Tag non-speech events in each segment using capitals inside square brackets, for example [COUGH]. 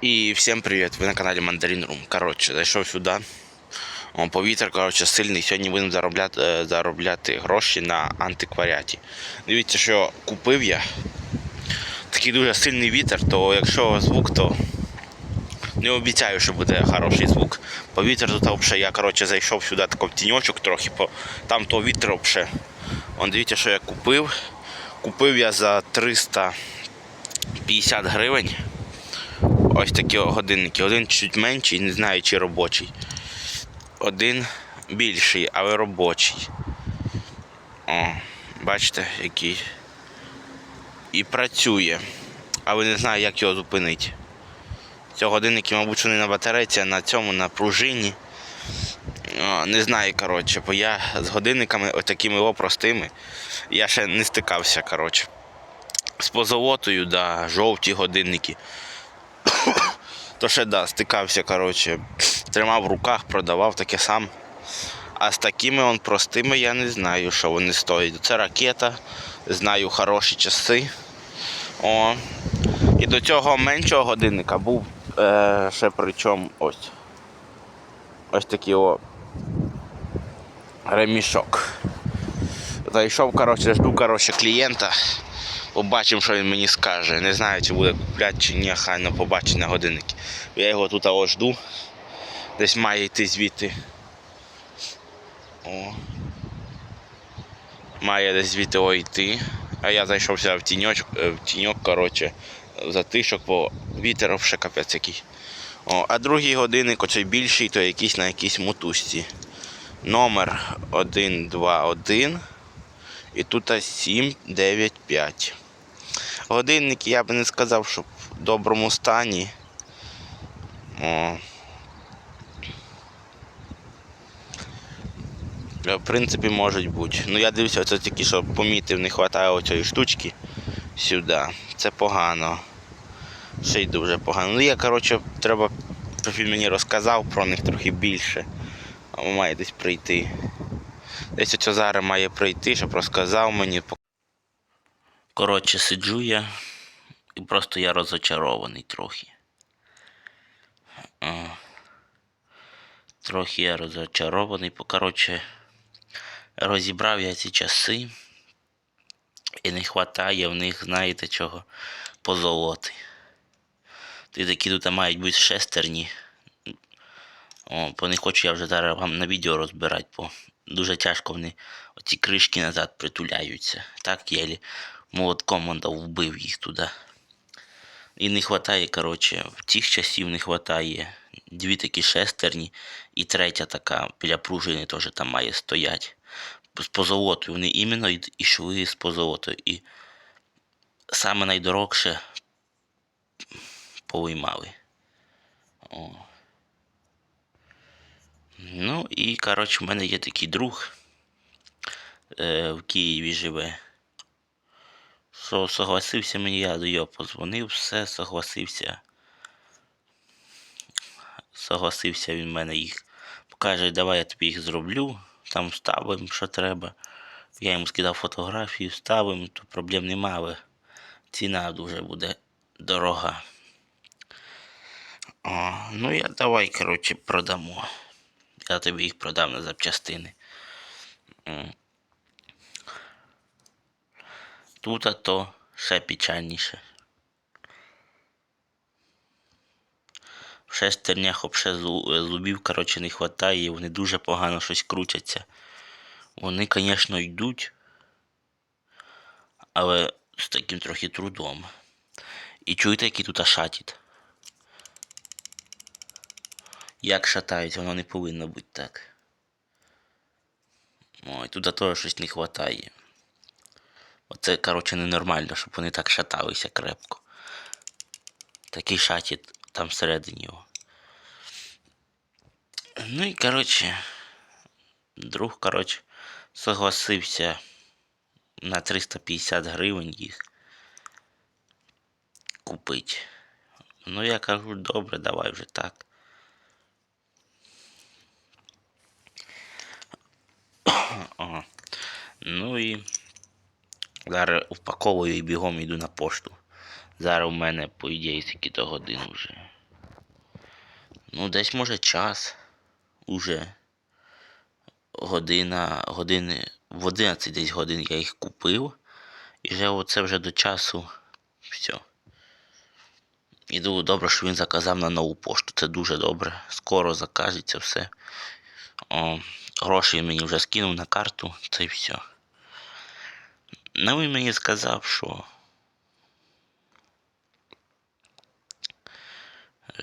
І всім привіт! Ви на каналі Мандарин Рум. Коротше, зайшов сюди. О, повітря, коротше, сильний. Сьогодні будемо заробляти, е, заробляти гроші на антикваріаті. Дивіться, що купив я. Такий дуже сильний вітер, то якщо звук, то не обіцяю, що буде хороший звук. Повітря тут взагалі, я коротше, зайшов сюди тако в тіньочок трохи, по, там то вітер взагалі. Вон дивіться, що я купив. Купив я за 350 гривень. Ось такі годинники. Один чуть менший, не знаю чи робочий. Один більший, але робочий. О, бачите, який. І працює. Але не знаю, як його зупинити. Цього годинники, мабуть, що не на батарейці, а на цьому, на пружині. О, не знаю, коротше, бо я з годинниками такими о, простими. Я ще не стикався, коротше. З позолотою, да, жовті годинники. [COUGHS] То ще да, стикався, коротше, тримав в руках, продавав таке сам. А з такими он простими я не знаю, що вони стоять. Це ракета, знаю хороші часи. О. І до цього меншого годинника був е, ще причому ось. Ось такий о ремішок. Зайшов, коротше, жду коротше, клієнта. Побачимо, що він мені скаже. Не знаю, чи буде купляти, чи ні, хай на побачить на годинники. Я його тут ось жду. Десь має йти звідти. О. Має десь звідти о йти. А я зайшовся в тіньочок, е, в тіньок, коротше, в затишок, бо вітер вже капець який. О, а другий годинник, оцей більший, то якийсь на якійсь мотузці. Номер 121. І тут 795. Годинники я би не сказав, що в доброму стані. О. Е, В принципі, можуть бути. Ну я дивлюся, це тільки що помітив, не вистачає оцієї штучки сюди. Це погано. Ще й дуже погано. Ну я, коротше, треба, він мені розказав про них трохи більше. А має десь прийти. Десь оце зараз має прийти, щоб розказав мені. Коротше, сиджу я і просто я розочарований трохи. Трохи я розочарований, коротше, розібрав я ці часи і не вистачає в них, знаєте чого, позолоти. Ти такі тут мають бути шестерні. О, бо не хочу я вже зараз вам на відео розбирати, бо дуже тяжко вони оці кришки назад притуляються. Так єлі молотком он вбив їх туди. І не вистачає, коротше, в тих часів не вистачає. Дві такі шестерні і третя така біля пружини теж там має стояти. З позолотою. Вони іменно йшли з позолотою. І саме найдорогше повиймали. О. Ну і, коротше, в мене є такий друг е, в Києві живе. Що согласився мені, я до його позвонив, все, согласився. Согласився він мене їх. Каже, давай я тобі їх зроблю, там вставимо, що треба. Я йому скидав фотографію, вставимо, то проблем нема, але ціна дуже буде дорога. О, ну я давай, коротше, продамо. Я тобі їх продам на запчастини. Тут а то ще печальніше. В шестернях обше зубів, коротше, не вистачає, і вони дуже погано щось крутяться. Вони, звісно, йдуть, але з таким трохи трудом. І чуєте, який тут шатіт? Як шатають, воно не повинно бути так. Ой, туди теж щось не вистачає. Оце, коротше, ненормально, щоб вони так шаталися крепко. Такий шатіт там всередині його. Ну і, коротше, друг, коротше, согласився на 350 гривень їх купити. Ну, я кажу, добре, давай вже так. [COUGHS] Ага. Ну і зараз упаковую і бігом йду на пошту. Зараз у мене, по ідеї, скільки то годин вже. Ну, десь може час. Уже. Година, години. В 11 десь годин я їх купив. І вже оце вже до часу. Все. Іду добре, що він заказав на нову пошту. Це дуже добре. Скоро закажеться все. О, гроші він мені вже скинув на карту, це і все. Ну він мені сказав, що.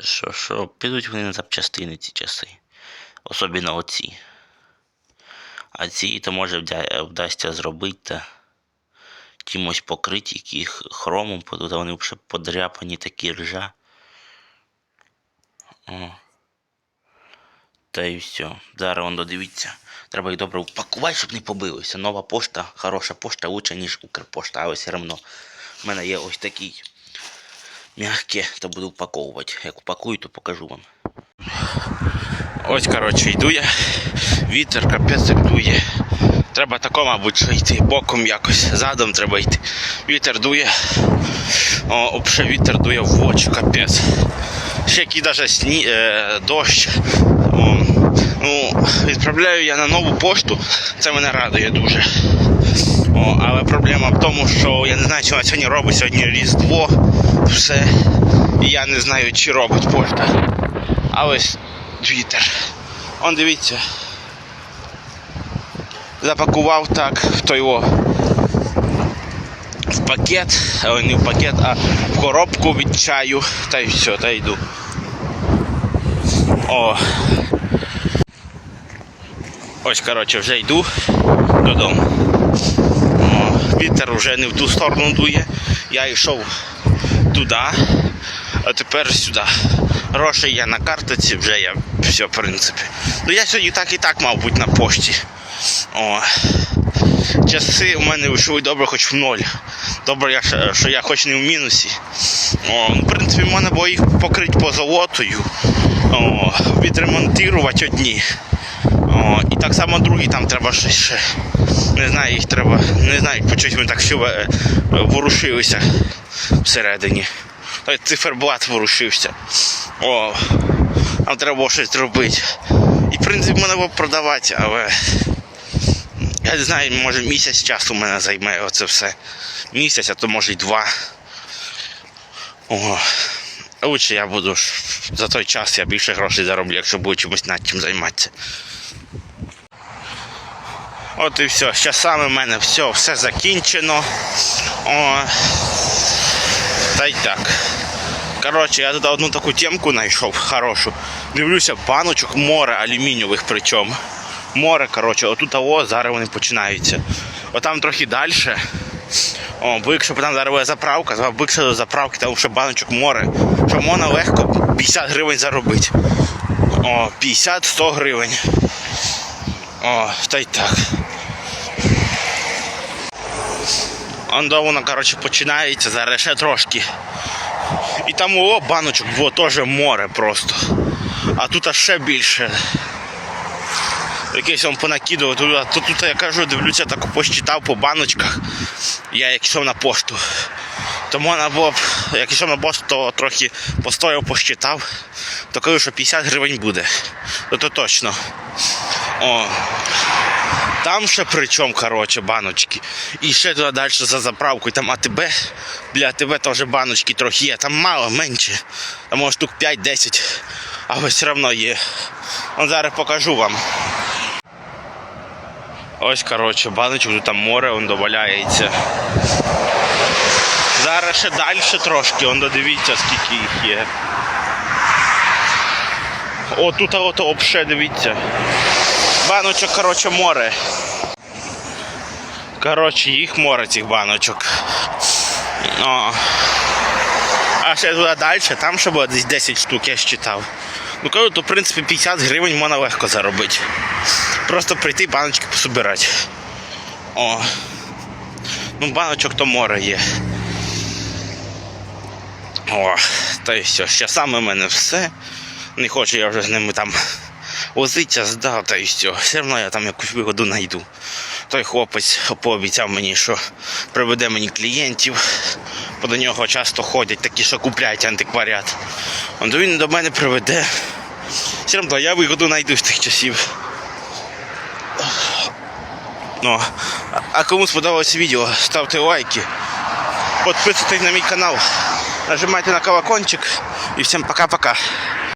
Що, що підуть вони на запчастини ці часи. Особливо оці. А ці то може вдасться зробити та чимось покриті, яких хромом, бо вони вже подряпані такі ржа. О. Та і все. Зараз он додивіться. Треба їх добре упакувати, щоб не побилося. Нова пошта, хороша пошта лучше, ніж Укрпошта, але все одно. У мене є ось такий м'яке, то буду упаковувати. Як упакую, то покажу вам. Ось, коротше, йду я. Вітер капець дує. Треба тако, мабуть, що йти боком якось, задом треба йти. Вітер дує. О, взагалі вітер дує в очі, капець. Ще який навіть сні... е, дощ. Ну, відправляю я на нову пошту, це мене радує дуже. О, але проблема в тому, що я не знаю, що на сьогодні робить сьогодні Різдво, все. І я не знаю, чи робить пошта. А ось вітер. Он дивіться. Запакував так в той о, в пакет, ой, не в пакет, а в коробку від чаю. Та й все, та йду. О. Ось, коротше, вже йду додому. Вітер вже не в ту сторону дує. Я йшов туди, а тепер сюди. Грошей я на картоці, вже я все, в принципі. Ну я сьогодні так і так, мав бути на пошті. О. Часи у мене вийшли добре хоч в ноль. Добре, що я хоч не в мінусі. О, ну, в принципі, можна було їх покрити по золотою. Відремонтувати одні. О, і так само другі там треба щось ще. Не знаю, їх треба. Не знаю, по чогось ми так ще е, ворушилися всередині. Циферблат ворушився. О, нам треба було щось зробити. І в принципі мене було продавати, але я не знаю, може місяць часу мене займе оце все. Місяць, а то може й два. О. Лучше я буду за той час я більше грошей зароблю, якщо буду чимось над чим займатися. От і все. З часами в мене все, все закінчено. О. Та й так. Коротше, я тут одну таку темку знайшов хорошу. Дивлюся, баночок море алюмінієвих причому. Море, коротше, отут о, зараз вони починаються. Отам трохи далі. О, бо там зараз буде заправка, то б до заправки, там ще баночок море. Що можна легко 50 гривень заробити. О, 50-100 гривень. О, та й так. Он до воно, коротше, починається, зараз ще трошки. І там о, баночок було теж море просто. А тут аж ще більше. Якийсь он понакидував. А то тут я кажу, дивлюся, так посчитав по баночках. Я як йшов на пошту. То можна було як йшов на пошту, то трохи постояв, посчитав, то кажу, що 50 гривень буде. То точно. О. Там ще причому, коротше, баночки. І ще туди далі за заправкою, там АТБ. Для АТБ теж баночки трохи є. Там мало, менше. Там може штук 5-10. Але все одно є. От зараз покажу вам. Ось, коротше, баночок, тут там море, он доваляється. Зараз ще далі трошки, он додивіться, скільки їх є. О, тут от обше, дивіться. Баночок, коротше, море. Коротше, їх море цих баночок. О. А ще туди далі, там ще було десь 10 штук, я считав. Ну кажу, то в принципі 50 гривень можна легко заробити. Просто прийти баночки пособирати. О. Ну, баночок то море є. О, та й все. Ще саме в мене все. Не хочу я вже з ними там возитися, здав, та й все. Все одно я там якусь вигоду знайду. Той хлопець пообіцяв мені, що приведе мені клієнтів, бо до нього часто ходять такі, що купляють антикваріат. От він до мене приведе. Все одно я вигоду знайду з тих часів. Ну, а кому сподобалось відео, ставте лайки, підписуйтесь на мій канал, нажимайте на колокольчик і всім пока-пока.